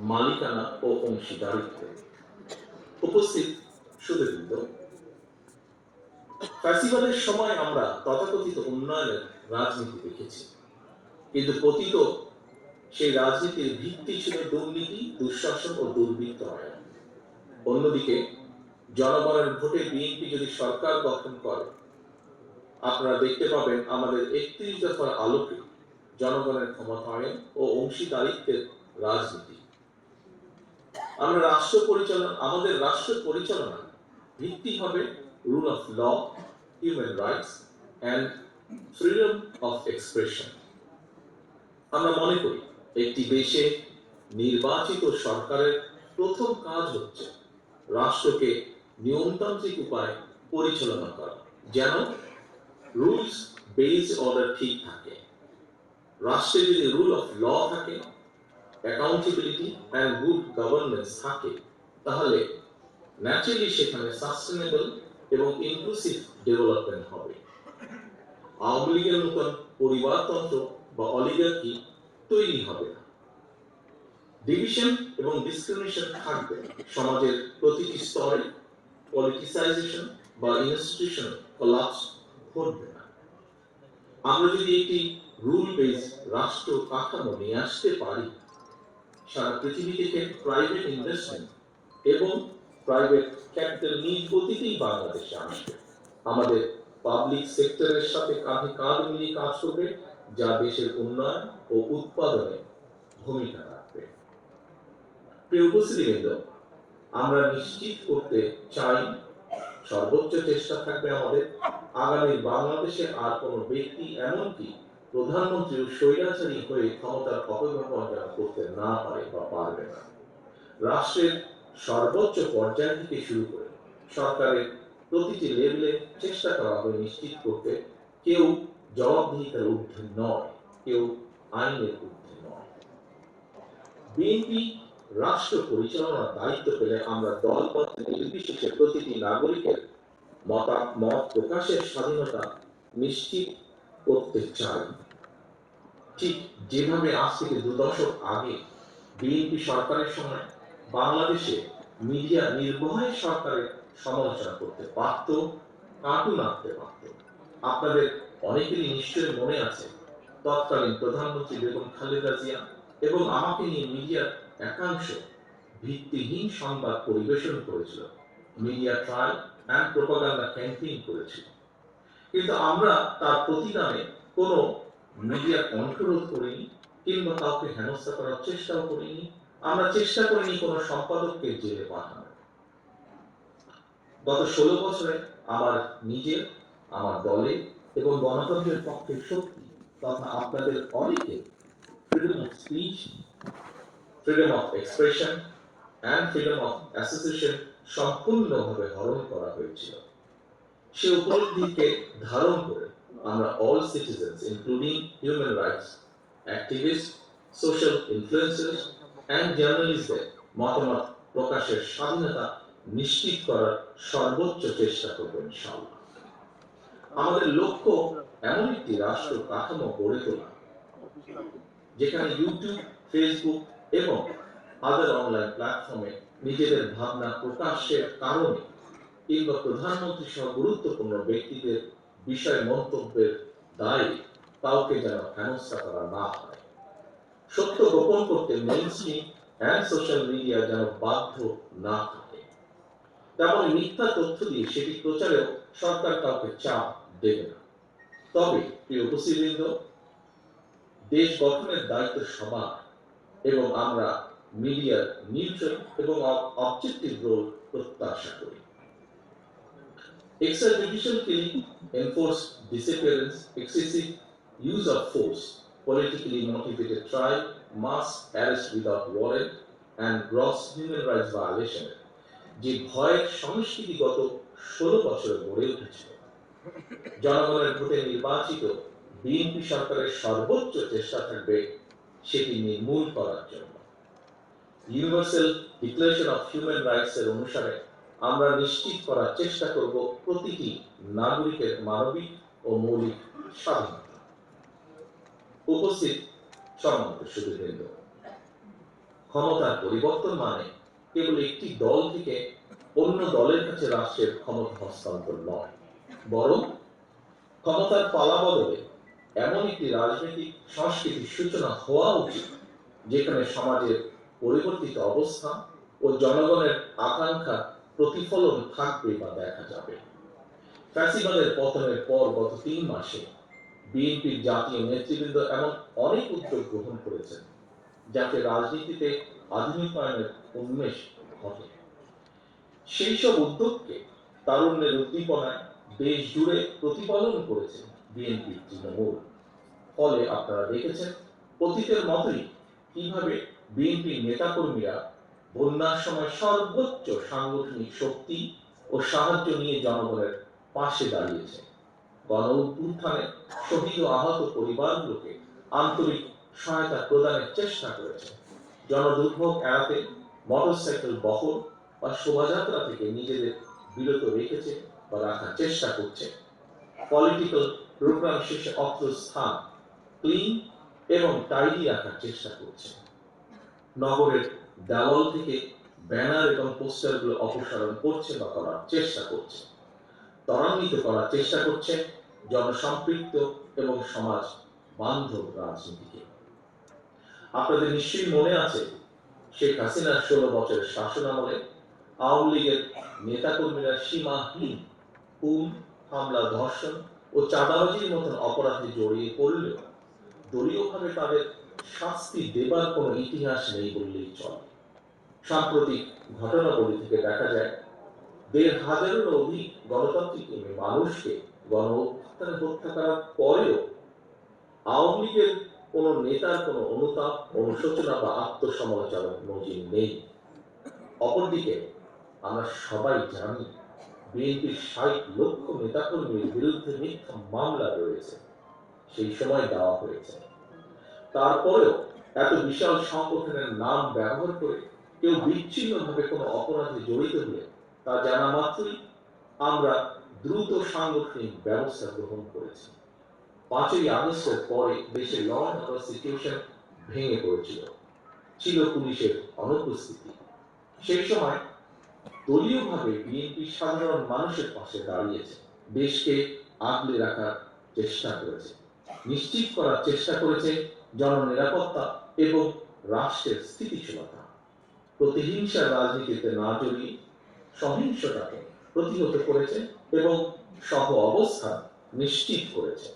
মালিকানা ও অংশীদারিত্ব। উপস্থিত সুদীবৃন্দ ফ্যাসিবাদের সময় আমরা তথাকথিত উন্নয়নের রাজনীতি দেখেছি। কিন্তু পতিত সেই রাজনীতির ভিত্তি ছিল দুর্নীতি, দুঃশাসন ও দুর্বৃত্তায়ন অন্যদিকে, জনগণের ভোটে বিএনপি যদি সরকার গঠন করে, আপনারা দেখতে পাবেন আমাদের একত্রিশ দফার আলোকে জনগণের ক্ষমতায়ন ও অংশীদারিত্বের রাজনীতি। আমরা রাষ্ট্র পরিচালনা, আমাদের রাষ্ট্র পরিচালনা ভিত্তি হবে rule of law human rights and freedom of expression আমরা মনে করি একটি দেশে নির্বাচিত সরকারের প্রথম কাজ হচ্ছে রাষ্ট্রকে নিয়মতান্ত্রিক উপায়ে পরিচালনা করা, যেন রুলস বেস অর্ডার ঠিক থাকে। রাষ্ট্রে যদি রুল অফ ল থাকে অ্যাকাউন্টেবিলিটি অ্যান্ড গুড গভর্নেন্স থাকে। তাহলে ন্যাচারালি সেখানে সাস্টেনেবল এবং ইনক্লুসিভ ডেভেলপমেন্ট হবে। আওয়ামী লীগের মতন পরিবারতন্ত্র বা অলিগার্কি তৈরি হবে না। ডিভিশন এবং ডিসক্রিমিনেশন থাকবে সমাজের প্রতিটি স্তরে। পলিটিসাইজেশন বা ইনস্টিটিউশন কলাপস ঘটবে না। আমরা যদি একটি রুল বেস রাষ্ট্র কাঠামো নিয়ে আসতে পারি সারা পৃথিবী থেকে প্রাইভেট ইনভেস্টমেন্ট এবং প্রাইভেট ক্যাপিটাল নিজ গতিতেই বাংলাদেশে আসবে। আমাদের পাবলিক সেক্টরের সাথে কাঁধে কাঁধ মিলিয়ে কাজ করবে, যা দেশের উন্নয়ন ও উৎপাদনে ভূমিকা রাখবে। প্রিয় উপস্থিতিবৃন্দ, আমরা নিশ্চিত করতে চাই সর্বোচ্চ চেষ্টা থাকবে আমাদের। আগামী বাংলাদেশে আর কোনো ব্যক্তি এমনকি প্রধানমন্ত্রী স্বৈরাচারী হয়ে ক্ষমতার অপব্যবহার যেন করতে না পারে বা পারবে না। রাষ্ট্রের সর্বোচ্চ পর্যায় থেকে শুরু করে সরকারের প্রতিটি লেভেলে চেষ্টা করা হবে নিশ্চিত করতে। কেউ জবাবদিহিতার ঊর্ধ্বে নয়, কেউ আইনের ঊর্ধ্বে নয়। বিএনপি রাষ্ট্র পরিচালনার দায়িত্ব পেলে আমরা দল নির্বিশেষে প্রতিটি নাগরিকের মতামত প্রকাশের স্বাধীনতা নিশ্চিত করতে চাই ঠিক যেভাবে আজ থেকে দু দশক আগে বিএনপি সরকারের সময় বাংলাদেশে মিডিয়া নির্ভয়ে সরকারের সমালোচনা করতে পারত কার্টুন আঁকতে পারত। আপনাদের অনেকেরই নিশ্চয়ই মনে আছে, তৎকালীন প্রধানমন্ত্রী বেগম খালেদা জিয়া এবং আমাকে নিয়ে মিডিয়ার একাংশ ভিত্তিহীন সংবাদ পরিবেশন করেছিল। Media trial and propaganda campaign করেছিল। কিন্তু আমরা তার প্রতিদানে কোনো মিডিয়া কন্ট্রোল করিনি, কিংবা কাউকে হেনস্থা করার চেষ্টাও করিনি। আমরা চেষ্টা করিনি কোনো সম্পাদককে জেলে পাঠানো গত ষোলো বছরে আমার নিজের, আমার দলে এবং গণতন্ত্রের পক্ষে শক্তি তথা আপনাদের অনেকে freedom of speech freedom of expression and freedom of association সম্পূর্ণভাবে হরণ করা হয়েছিল। সে উপলব্ধিকে ধারণ করে আমরা all citizens including human rights activist social influencers and জার্নালিস্টদের মতামত প্রকাশের স্বাধীনতা নিশ্চিত করার সর্বোচ্চ চেষ্টা করব ইনশাআল্লাহ। আমাদের লক্ষ্য এমন একটি রাষ্ট্র কাঠামো গড়ে তোলা, যেখানে ইউটিউব ফেসবুক এবং আদার অনলাইন প্ল্যাটফর্মে নিজেদের ভাবনা প্রকাশের কারণে কিংবা প্রধানমন্ত্রী সহ গুরুত্বপূর্ণ ব্যক্তিদের বিষয় মন্তব্যের দায়ে কাউকে যেন হেনস্থা করা না হয়। সত্য গোপন করতে অ্যান্ড সোশ্যাল মিডিয়া যেন বাধ্য না থাকে। তেমন মিথ্যা তথ্য দিয়ে সেটি প্রচারেও সরকার কাউকে চাপ দেবে না। তবে, প্রিয় উপস্থিতবৃন্দ, দেশ গঠনের দায়িত্ব সবার এবং আমরা মিডিয়ার নিউট্রাল এবং অবজেক্টিভ রোল প্রত্যাশা করি। Extrajudicial killing, enforced disappearance, excessive use of force, politically motivated trial, mass arrest without warrant, and gross human rights violation যে ভয়ের সংস্কৃতি গত ষোলো বছরে গড়ে উঠেছিল জনগণের ভোটে নির্বাচিত বিএনপি সরকারের সর্বোচ্চ চেষ্টা থাকবে সেটি নির্মূল করার জন্য universal declaration of human rights এর অনুসারে আমরা নিশ্চিত করার চেষ্টা করব প্রতিটি নাগরিকের মানবিক ও মৌলিক স্বাধীনতা। উপস্থিত সম্মানিত ক্ষমতার পরিবর্তন মানে কেবল একটি দল থেকে অন্য দলের কাছে রাষ্ট্রের ক্ষমতা হস্তান্তর নয়, বরং ক্ষমতার পালা বদলে এমন একটি রাজনৈতিক সংস্কৃতির সূচনা হওয়া উচিত যেখানে সমাজের পরিবর্তিত অবস্থা ও জনগণের আকাঙ্ক্ষা প্রতিফলন থাকবে বা দেখা যাবে। ফ্যাসিবাদের পতনের পর গত তিন মাসে বিএনপির জাতীয় নেতৃবৃন্দ এমন অনেক উদ্যোগ গ্রহণ করেছেন, যাতে রাজনীতিতে আধুনিকায়নের উন্মেষ ঘটে। সেই সব উদ্যোগকে তারুণ্যের উদ্দীপনায় দেশ জুড়ে প্রতিপালন করেছে বিএনপি তৃণমূল। ফলে আপনারা দেখেছেন, অতীতের মতোই কীভাবে বিএনপির নেতাকর্মীরা বন্যার সময় সর্বোচ্চ সাংগঠনিক শক্তি ও সাহায্য নিয়ে জনগণের পাশে দাঁড়িয়েছে। গণ উত্থানে শহীদ ও আহত পরিবারগুলোকে আন্তরিক সহায়তা প্রদানের চেষ্টা করেছে। জনদুর্ভোগ এড়াতে মোটরসাইকেল বহর বা শোভাযাত্রা থেকে নিজেদের বিরত রেখেছে বা রাখার চেষ্টা করছে। পলিটিক্যাল প্রোগ্রাম শেষে অত্র স্থান ক্লিন এবং টাইডি রাখার চেষ্টা করছে। নগরের দেওয়াল থেকে ব্যানার এবং পোস্টারগুলো অপসারণ করছে বা করার চেষ্টা করছে। ত্বরান্বিত করার চেষ্টা করছে জনসম্পৃক্ত এবং সমাজ বান্ধব রাজনীতিকে। আপনাদের নিশ্চয়ই মনে আছে, শেখ হাসিনার ষোলো বছরের শাসন আমলে আওয়ামী লীগের নেতাকর্মীরা সীমাহীন খুন, হামলা, ধর্ষণ ও চাঁদাবাজির মতন অপরাধে জড়িয়ে পড়লেও দলীয়ভাবে তাদের শাস্তি দেবার কোনো ইতিহাস নেই বললেই চলে। সাম্প্রতিক ঘটনাবলী থেকে দেখা যায়, দেড় হাজারেরও অধিক গণতান্ত্রিক মানুষকে গণ হত্যা করার পরেও আওয়ামী লীগের কোন নেতার কোনো অনুতাপ, অনুশোচনা বা আত্মসমালোচনার নজির নেই। অপরদিকে, আমরা সবাই জানি, বিএনপির ষাট লক্ষ নেতাকর্মীর বিরুদ্ধে মিথ্যা মামলা রয়েছে। সেই সময় দেওয়া হয়েছে। তারপরেও এত বিশাল সংগঠনের নাম ব্যবহার করে কেউ বিচ্ছিন্নভাবে কোনো অপরাধে জড়িত হলে তা জানা মাত্রই আমরা দ্রুত সাংগঠনিক ব্যবস্থা গ্রহণ করেছি। পাঁচই আগস্টের পরে দেশে ল অ্যান্ড অর্ডার সিচুয়েশন ভেঙে পড়েছিল। ছিল পুলিশের অনুপস্থিতি। সেই সময় দলীয়ভাবে বিএনপি সাধারণ মানুষের পাশে দাঁড়িয়েছে। দেশকে আগলে রাখার চেষ্টা করেছে। নিশ্চিত করার চেষ্টা করেছে জননিরাপত্তা এবং রাষ্ট্রের স্থিতিশীলতা। প্রতিহিংসার রাজনীতিতে না জড়িয়ে সহিংসতাকে প্রতিহত করেছে এবং সহ অবস্থা নিশ্চিত করেছে।